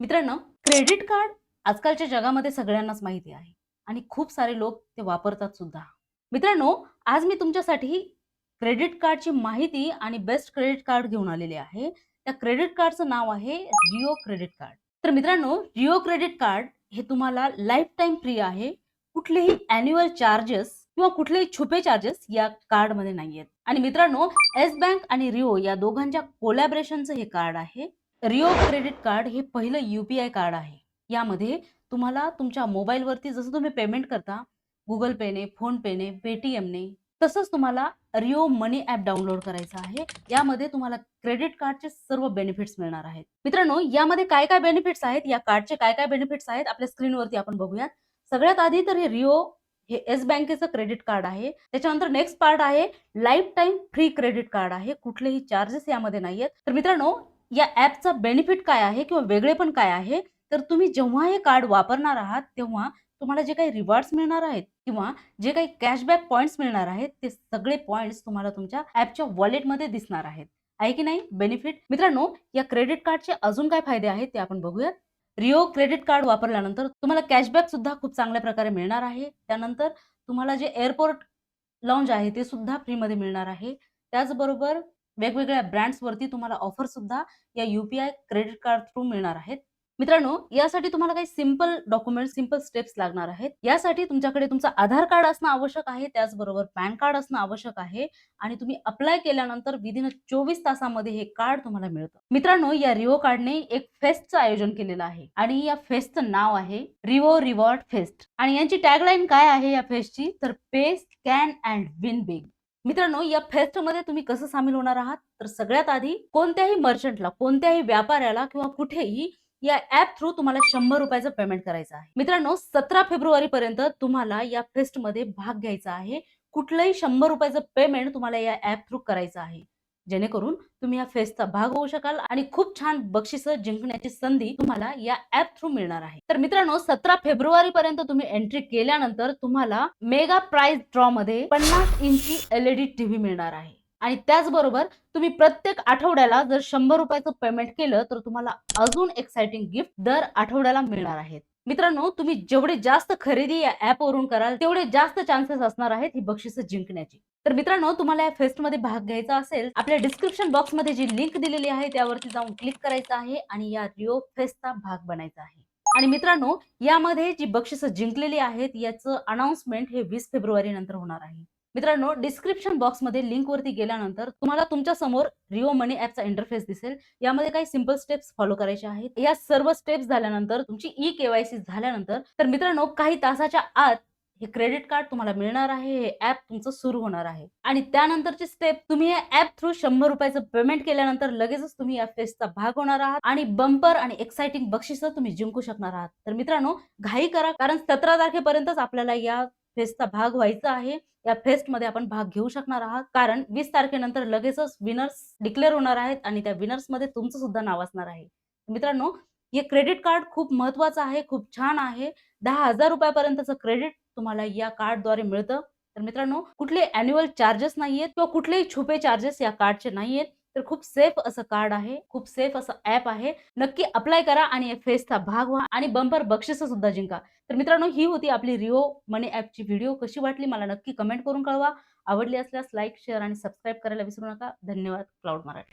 मित्रांनो credit card आजकालच्या जगामध्ये सगळ्यांनाच माहिती आहे आणि खूप सारे लोक ते वापरतात सुद्धा. मित्रांनो आज मी तुमच्यासाठी क्रेडिट कार्डची माहिती आणि बेस्ट क्रेडिट कार्ड घेऊन आलेले आहे. त्या क्रेडिट कार्डचं नाव आहे जिओ क्रेडिट कार्ड. तर मित्रांनो जिओ क्रेडिट कार्ड हे तुम्हाला लाईफ टाईम फ्री आहे. कुठलेही अॅन्युअल चार्जेस किंवा कुठलेही छुपे चार्जेस या कार्डमध्ये नाही आहेत आणि मित्रांनो एस बँक आणि रिओ या दोघांच्या कोलॅबरेशनचं हे कार्ड आहे. रिओ क्रेडिट कार्ड हे पहिलं युपीआय कार्ड आहे. यामध्ये तुम्हाला तुमच्या मोबाईलवरती जसं तुम्ही पेमेंट करता गुगल पेने फोनपेने पेटीएमने तसंच तुम्हाला रिओ मनी ॲप डाउनलोड करायचं आहे. यामध्ये तुम्हाला क्रेडिट कार्डचे सर्व बेनिफिट्स मिळणार आहेत. मित्रांनो यामध्ये काय काय बेनिफिट्स आहेत? या कार्डचे काय काय बेनिफिट्स आहेत? आपल्या स्क्रीनवरती आपण बघूयात. सगळ्यात आधी तर हे रिओ हे येस बँकेचं क्रेडिट कार्ड आहे. त्याच्यानंतर नेक्स्ट पार्ट आहे lifetime free credit card आहे. कुठलेही चार्जेस यामध्ये नाही आहेत तर मित्रांनो या ॲपचा बेनिफिट काय आहे किंवा वेगळे पण काय आहे? तर तुम्ही जेव्हा हे कार्ड वापरणार आहात तेव्हा तुम्हाला जे काही रिवॉर्ड्स मिळणार आहेत किंवा जे काही कॅशबॅक पॉईंट्स मिळणार आहेत ते सगळे पॉईंट्स तुम्हाला तुमच्या ॲपच्या वॉलेटमध्ये दिसणार आहेत. आहे की नाही? बेनिफिट मित्रांनो या क्रेडिट कार्डचे अजून काय फायदे आहेत ते आपण बघूयात. रिओ क्रेडिट कार्ड वापरल्यानंतर तुम्हाला कॅशबॅक सुद्धा खूप चांगल्या प्रकारे मिळणार आहे. त्यानंतर तुम्हाला जे एअरपोर्ट लॉन्ज आहे ते सुद्धा फ्रीमध्ये मिळणार आहे. त्याचबरोबर वेगवेगळ्या ब्रँड्सवरती तुम्हाला ऑफर सुद्धा या युपीआय क्रेडिट कार्ड थ्रू मिळणार आहेत. मित्रांनो यासाठी तुम्हाला काही सिंपल डॉक्युमेंट सिंपल स्टेप्स लागणार आहेत. यासाठी तुमच्याकडे तुमचं आधार कार्ड असणं आवश्यक आहे त्याचबरोबर पॅन कार्ड असणं आवश्यक आहे आणि तुम्ही अप्लाय केल्यानंतर विदिन चोवीस तासामध्ये हे कार्ड तुम्हाला मिळतं. मित्रांनो या रिओ कार्डने एक फेस्टचं आयोजन केलेलं आहे आणि या फेस्टचं नाव आहे रिओ रिवॉर्ड फेस्ट. आणि यांची टॅगलाईन काय आहे या फेस्टची? तर pay scan and win big मित्रांनो या फेस्टमध्ये तुम्ही कसं सामील होणार आहात? तर सगळ्यात आधी कोणत्याही मर्चंटला कोणत्याही व्यापाऱ्याला किंवा कुठेही या ऍप थ्रू तुम्हाला शंभर रुपयाचं पेमेंट करायचं आहे. मित्रांनो सतरा फेब्रुवारी पर्यंत तुम्हाला या फेस्टमध्ये भाग घ्यायचा आहे. कुठलंही शंभर रुपयाचं पेमेंट तुम्हाला या ऍप थ्रू करायचं आहे. जेणेकरून तुम्ही या फेस्टचा भाग होऊ शकाल आणि खूप छान बक्षिस जिंकण्याची संधी तुम्हाला या ऍप थ्रू मिळणार आहे. तर मित्रांनो सतरा फेब्रुवारी पर्यंत तुम्ही एंट्री केल्यानंतर तुम्हाला मेगा प्राइज ड्रॉ मध्ये पन्नास इंची एलईडी टीव्ही मिळणार आहे. आणि त्याचबरोबर तुम्ही प्रत्येक आठवड्याला जर शंभर रुपयाचं पेमेंट केलं तर तुम्हाला अजून एक्साइटिंग गिफ्ट दर आठवड्याला मिळणार आहेत. मित्रांनो तुम्ही जेवढे जास्त खरेदी या ऍप वरून कराल तेवढे जास्त चान्सेस असणार आहेत ही बक्षिसं जिंकण्याची. तर मित्रांनो तुम्हाला या फेस्टमध्ये भाग घ्यायचा असेल आपल्या डिस्क्रिप्शन बॉक्समध्ये जी लिंक दिलेली आहे त्यावरती जाऊन क्लिक करायचं आहे आणि या रिओ फेस्टचा भाग बनायचा आहे. आणि मित्रांनो यामध्ये जी बक्षिसं जिंकलेली आहेत याचं अनाउन्समेंट हे वीस फेब्रुवारी नंतर होणार आहे. मित्रांनो डिस्क्रिप्शन बॉक्समध्ये लिंक वरती गेल्यानंतर तुम्हाला तुमच्यासमोर रिओ मनी ॲपचा इंटरफेस दिसेल. यामध्ये काही सिंपल स्टेप्स फॉलो करायचे आहेत. या सर्व स्टेप्स झाल्यानंतर तुमची ई केवायसी झाल्यानंतर तर मित्रांनो काही तासाच्या आत हे क्रेडिट कार्ड तुम्हाला मिळणार आहे. हे ऍप तुमचं सुरू होणार आहे. आणि त्यानंतरची स्टेप तुम्ही या ऍप थ्रू शंभर रुपयाचं पेमेंट केल्यानंतर लगेचच तुम्ही या फेसचा भाग होणार आहात. आणि बंपर आणि एक्साइटिंग बक्षिस तुम्ही जिंकू शकणार आहात. तर मित्रांनो घाई करा कारण सतरा तारखेपर्यंतच आपल्याला या फेस्टचा भाग व्हायचा आहे. या फेस्टमध्ये आपण भाग घेऊ शकणार आहात. कारण वीस तारखेनंतर लगेचच विनर्स डिक्लेअर होणार आहेत आणि त्या विनर्समध्ये तुमचं सुद्धा नाव असणार आहे. मित्रांनो हे क्रेडिट कार्ड खूप महत्वाचं आहे खूप छान आहे. दहा हजार रुपयापर्यंतचं क्रेडिट तुम्हाला या कार्डद्वारे मिळतं. तर मित्रांनो कुठले अॅन्युअल चार्जेस नाहीयेत किंवा कुठलेही छुपे चार्जेस या कार्डचे नाहीयेत. तर खूप सेफ असं कार्ड आहे खूप सेफ असं ऍप आहे. नक्की अप्लाय करा आणि या भाग व्हा आणि बंपर बक्षीस सुद्धा जिंका. तर मित्रांनो ही होती आपली रिओ मनी ऍपची व्हिडिओ कशी वाटली मला नक्की कमेंट करून कळवा. आवडली असल्यास लाईक शेअर आणि सबस्क्राईब करायला विसरू नका. धन्यवाद क्लाउड मराठी